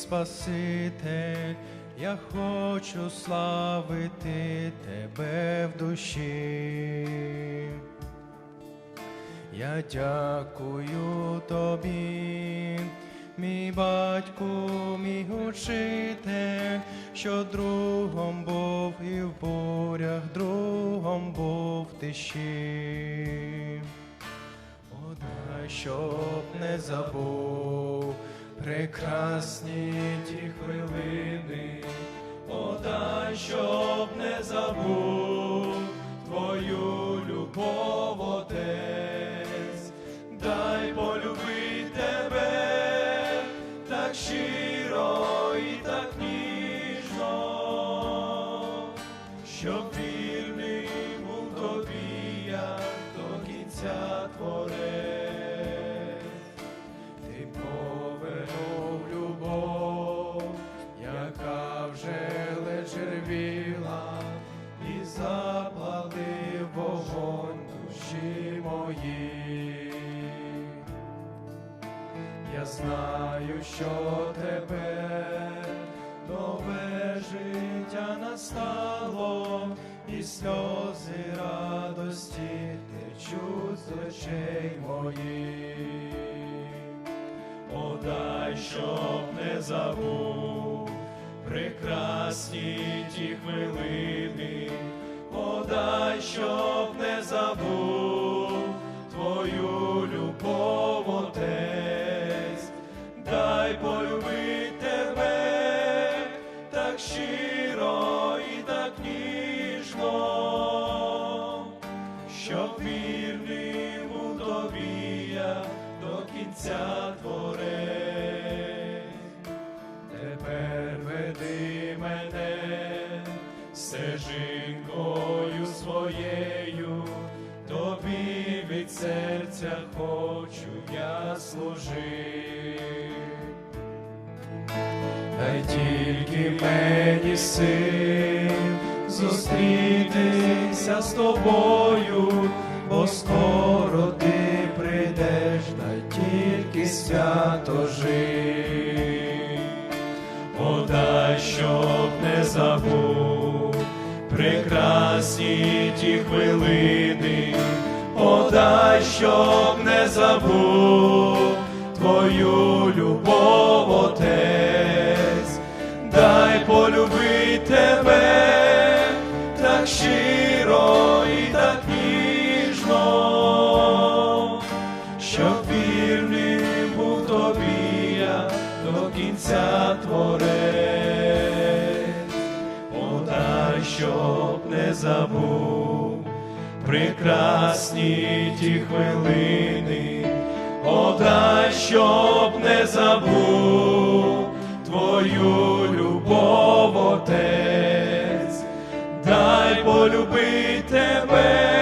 Спаситель, я хочу славити тебе в душі. Я дякую тобі, мій батьку, мій учитель, що другом був і в бурях, другом був в тиші. Одай, щоб не забув прекрасні ті хвилини, Одай, щоб не забув твою любов, Отець, дай полюбити тебе так щиро і так ніжно, щоб вірний був тобі я до кінця творець. Червіла, і запалив вогонь душі мої. Я знаю, що тепер нове життя настало, і сльози радості течуть з очей моїх. Одай, щоб не забув прекрасні ті хвилини, Одай, щоб не забув твою любов, Отець, дай полюбити тебе так щиро і так ніжно, щоб вірним був тобі я до кінця творець. Стежинкою своєю, тобі від серця хочу я служити. Дай тільки мені сил зустрітися з тобою, бо скоро ти прийдеш, дай тільки свято жив. Подай, щоб не забув прекрасні ті хвилини, подай, щоб не забув твою любов, Отець, дай полюбити тебе так щиро і так ніжно, щоб вірним був тобі я до кінця творець. Щоб не забув. Прекрасні ті хвилини, Подай, щоб не забув. Твою любов, Отець, дай полюбити тебе